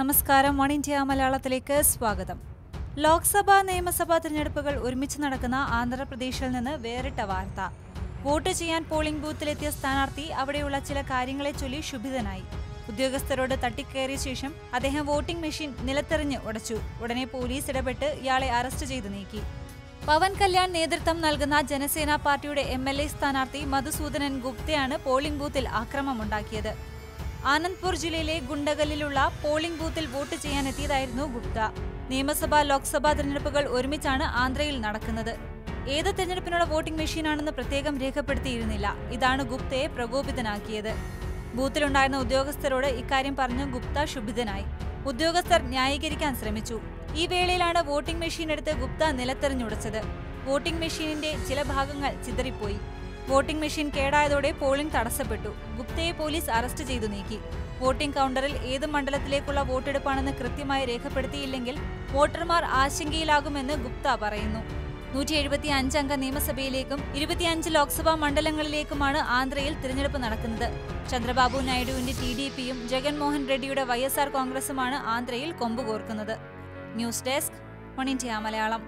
നമസ്കാരം. One India മലയാളത്തിലേക്ക് സ്വാഗതം. ലോക്സഭാ നിയമസഭാ തിരഞ്ഞെടുപ്പുകൾ ഒരുമിച്ച് നടക്കുന്ന ആന്ധ്രാപ്രദേശിൽ നിന്ന് വേറിട്ട വാർത്ത. വോട്ട് ചെയ്യാൻ പോളിംഗ് ബൂത്തിലെത്തിയ സ്ഥാനാർത്ഥി അവിടെയുള്ള ചില കാര്യങ്ങളെ ചൊല്ലി ശുഭിതനായി ഉദ്യോഗസ്ഥരോട് തട്ടിക്കയറിയ ശേഷം അദ്ദേഹം വോട്ടിംഗ് മെഷീൻ നിലത്തെറിഞ്ഞ് ഉടച്ചു. ഉടനെ പോലീസ് ഇടപെട്ട് ഇയാളെ അറസ്റ്റ് ചെയ്തു നീക്കി. പവൻ കല്യാൺ നേതൃത്വം നൽകുന്ന ജനസേന പാർട്ടിയുടെ എം എൽ എ സ്ഥാനാർത്ഥി മധുസൂദനൻ ഗുപ്തയാണ് പോളിംഗ് ബൂത്തിൽ ആക്രമമുണ്ടാക്കിയത്. ആനന്ദ്പൂർ ജില്ലയിലെ ഗുണ്ടകലിലുള്ള പോളിംഗ് ബൂത്തിൽ വോട്ട് ചെയ്യാനെത്തിയതായിരുന്നു ഗുപ്ത. നിയമസഭാ ലോക്സഭാ തെരഞ്ഞെടുപ്പുകൾ ഒരുമിച്ചാണ് ആന്ധ്രയിൽ നടക്കുന്നത്. ഏത് തെരഞ്ഞെടുപ്പിനുള്ള വോട്ടിംഗ് മെഷീനാണെന്ന് പ്രത്യേകം രേഖപ്പെടുത്തിയിരുന്നില്ല. ഇതാണ് ഗുപ്തയെ പ്രകോപിതനാക്കിയത്. ബൂത്തിലുണ്ടായിരുന്ന ഉദ്യോഗസ്ഥരോട് ഇക്കാര്യം പറഞ്ഞ് ഗുപ്ത ക്ഷുഭിതനായി. ഉദ്യോഗസ്ഥർ ന്യായീകരിക്കാൻ ശ്രമിച്ചു. ഈ വേളയിലാണ് വോട്ടിംഗ് മെഷീൻ എടുത്ത് ഗുപ്ത നിലത്തെറിഞ്ഞുടച്ചത്. വോട്ടിംഗ് മെഷീനിന്റെ ചില ഭാഗങ്ങൾ ചിതറിപ്പോയി. വോട്ടിംഗ് മെഷീൻ കേടായതോടെ പോളിംഗ് തടസ്സപ്പെട്ടു. ഗുപ്തയെ പോലീസ് അറസ്റ്റ് ചെയ്തു നീക്കി. വോട്ടിംഗ് കൗണ്ടറിൽ ഏത് മണ്ഡലത്തിലേക്കുള്ള വോട്ടെടുപ്പാണെന്ന് കൃത്യമായി രേഖപ്പെടുത്തിയില്ലെങ്കിൽ വോട്ടർമാർ ആശങ്കയിലാകുമെന്ന് ഗുപ്ത പറയുന്നു. നൂറ്റി എഴുപത്തി അഞ്ചംഗ നിയമസഭയിലേക്കും ഇരുപത്തിയഞ്ച് ലോക്സഭാ മണ്ഡലങ്ങളിലേക്കുമാണ് ആന്ധ്രയിൽ തിരഞ്ഞെടുപ്പ് നടക്കുന്നത്. ചന്ദ്രബാബു നായിഡുവിന്റെ ടി ഡി പിയും ജഗൻമോഹൻ റെഡ്ഡിയുടെ വൈ എസ് ആർ കോൺഗ്രസുമാണ് ആന്ധ്രയിൽ കൊമ്പുകോർക്കുന്നത്. News desk one India Malayalam.